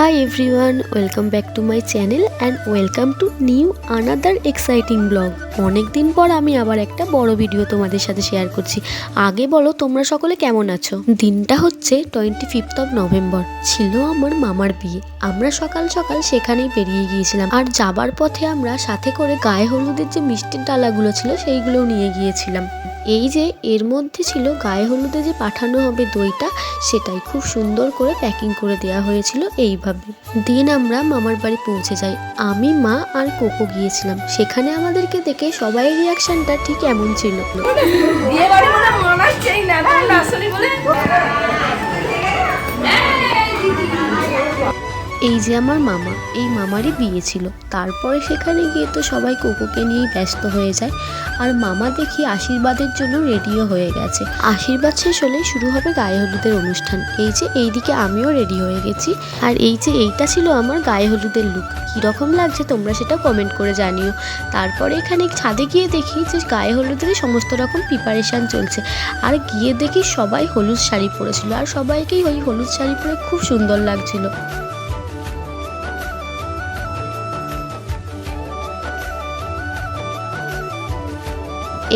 Hi everyone welcome back to my channel and welcome to new another exciting blog অনেক দিন পর আমি আবার একটা বড় ভিডিও তোমাদের সাথে শেয়ার করছি। আগে বলো, তোমরা সকলে কেমন আছো? দিনটা হচ্ছে টোয়েন্টি ফিফথ অফ নভেম্বর ছিল আমার মামার বিয়ে। আমরা সকাল সকাল সেখানেই বেরিয়ে গিয়েছিলাম। আর যাবার পথে আমরা সাথে করে গায়ে হলুদের যে মিষ্টির ডালাগুলো ছিল, সেইগুলোও নিয়ে গিয়েছিলাম। এই যে এর মধ্যে ছিল গায়ে হলুদে যে পাঠানো হবে দইটা, সেটাই খুব সুন্দর করে প্যাকিং করে দেওয়া হয়েছিল এইভাবে। দিন আমরা মামার বাড়ি পৌঁছে যাই। আমি, মা আর কোকো গিয়েছিলাম। সেখানে আমাদেরকে দেখে সবাই রিয়াকশনটা ঠিক এমন ছিল। এই যে আমার মামা, এই মামারই বিয়ে ছিল। তারপরে সেখানে গিয়ে তো সবাই কোকোকে নিয়েই ব্যস্ত হয়ে যায়। আর মামা দেখি আশীর্বাদের জন্য রেডিও হয়ে গেছে। আশীর্বাদ শেষ হলে শুরু হবে গায়ে হলুদের অনুষ্ঠান। এই যে এইদিকে আমিও রেডি হয়ে গেছি। আর এই যে এইটা ছিল আমার গায়ে হলুদের লুক কীরকম লাগছে তোমরা সেটা কমেন্ট করে জানিও। তারপরে এখানে ছাদে গিয়ে দেখি যে গায়ে হলুদের সমস্ত রকম প্রিপারেশান চলছে। আর গিয়ে দেখি সবাই হলুদ শাড়ি পরেছিল। আর সবাইকেই ওই হলুদ শাড়ি পরে খুব সুন্দর লাগছিল।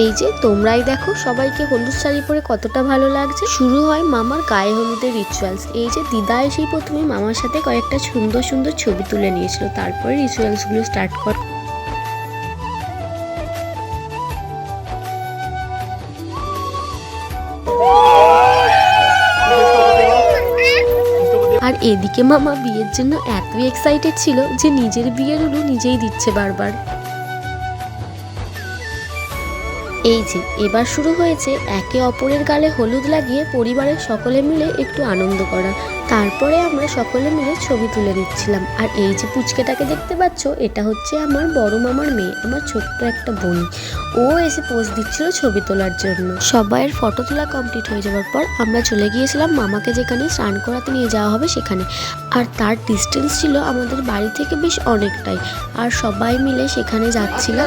এই যে তোমরাই দেখো সবাইকে হলুদ শাড়ি পরে কতটা ভালো লাগছে। শুরু হয় মামার গায়ে হলুদের রিচুয়ালস এই যে দিদা এসেই প্রথমে মামার সাথে কয়েকটা সুন্দর সুন্দর ছবি তুলে নিয়েছিল। তারপরে রিচুয়ালসগুলো স্টার্ট কর আর এদিকে মামা বিয়ের জন্য এতই এক্সাইটেড ছিল যে নিজের বিয়ের উলু নিজেই দিচ্ছে বারবার। এই যে এবার শুরু হয়েছে একে অপরের গালে হলুদ লাগিয়ে পরিবারের সকলে মিলে একটু আনন্দ করা। তারপরে আমরা সকলে মিলে ছবি তুলে নিচ্ছিলাম। আর এই যে পুচকেটাকে দেখতে পাচ্ছ এটা হচ্ছে আমার বড় মামার মেয়ে আমার ছোট্ট একটা বোন। ও এসে পোজ দিচ্ছিল ছবি তোলার জন্য। সবাইয়ের ফটো তোলা কমপ্লিট হয়ে যাওয়ার পর আমরা চলে গিয়েছিলাম মামাকে যেখানে স্নান করাতে নিয়ে যাওয়া হবে সেখানে। আর তার ডিস্টেন্স ছিল আমাদের বাড়ি থেকে বেশ অনেকটাই। আর সবাই মিলে সেখানে যাচ্ছিলাম।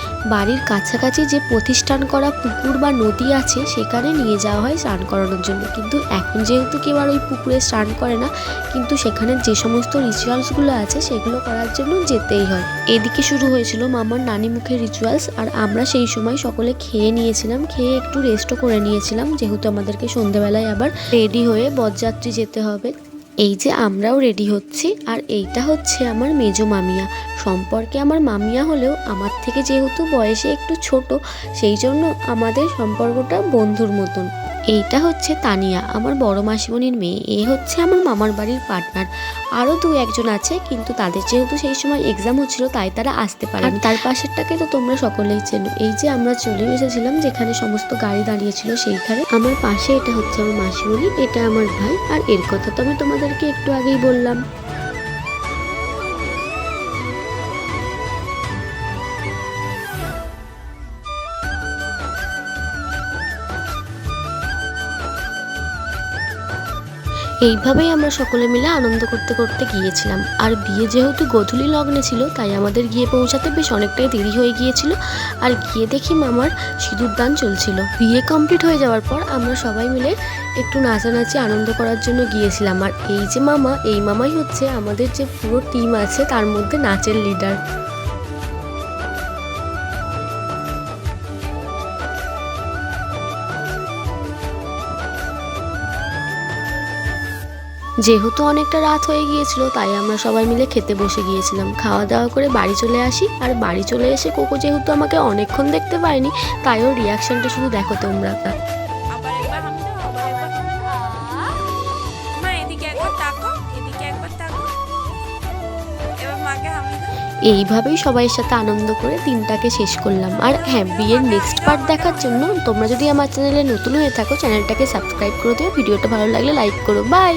বাড়ির কাছাকাছি যে প্রতিষ্ঠান করা পুকুর বা নদী আছে, সেখানে নিয়ে যাওয়া হয় স্নান করানোর জন্য। কিন্তু এখন যেহেতু কেউ আর ওই পুকুরে স্নান করে না, কিন্তু সেখানে যে সমস্ত রিচুয়ালসগুলো আছে, সেগুলো করার জন্য যেতেই হয়। এদিকে শুরু হয়েছিল মামার নানি মুখের রিচুয়ালস আর আমরা সেই সময় সকলে খেয়ে নিয়েছিলাম, খেয়ে একটু রেস্টও করে নিয়েছিলাম। যেহেতু আমাদেরকে সন্ধেবেলায় আবার রেডি হয়ে বরযাত্রী যেতে হবে। এই যে আমরাও রেডি হচ্ছি, আর এইটা হচ্ছে আমার মেজো মামিয়া। সম্পর্কে আমার মামিয়া হলেও আমার থেকে যেহেতু বয়সে একটু ছোট, সেই জন্য আমাদের সম্পর্কটা বন্ধুর মতন। এইটা হচ্ছে তানিয়া, আমার বড় মাসিমণির মেয়ে। এ হচ্ছে আমার মামার বাড়ির পার্টনার আরও দু একজন আছে, কিন্তু তাদের যেহেতু সেই সময় এক্সাম হচ্ছিল, তাই তারা আসতে পারে তার পাশেরটাকে তো তোমরা সকলেই চেনো। এই যে আমরা চলে এসেছিলাম, যেখানে সমস্ত গাড়ি দাঁড়িয়েছিল সেইখানে। আমার পাশে এটা হচ্ছে আমার মাসিমণি, এটা আমার ভাই, আর এর কথা তো আমি তোমাদেরকে একটু আগেই বললাম। এইভাবেই আমরা সকলে মিলে আনন্দ করতে করতে গিয়েছিলাম। আর বিয়ে যেহেতু গধূলি লগ্নে ছিল, তাই আমাদের গিয়ে পৌঁছাতে বেশ অনেকটাই দেরি হয়ে গিয়েছিল। আর গিয়ে দেখি মামার সিঁদুর দান চলছিল। বিয়ে কমপ্লিট হয়ে যাওয়ার পর আমরা সবাই মিলে একটু নাচানাচি আনন্দ করার জন্য গিয়েছিলাম। আর এই যে মামা, এই মামাই হচ্ছে আমাদের যে পুরো টিম আছে, তার মধ্যে নাচের লিডার যেহেতু অনেকটা রাত হয়ে গিয়েছিল তাই আমরা সবাই মিলে খেতে বসে গিয়েছিলাম। খাওয়া দাওয়া করে বাড়ি চলে আসি। আর বাড়ি চলে এসে কোকো যেহেতু আমাকে অনেকক্ষণ দেখতে পায়নি তাই ওর রিয়াকশনটা শুধু দেখো তোমরা। এইভাবেই সবাইয়ের সাথে আনন্দ করে দিনটাকে শেষ করলাম। আর হ্যাঁ বিয়ের নেক্সট পার্ট দেখার জন্য তোমরা যদি আমার চ্যানেলে নতুন হয়ে থাকো চ্যানেলটাকে সাবস্ক্রাইব করে দিও। ভিডিওটা ভালো লাগলে লাইক করো। বাই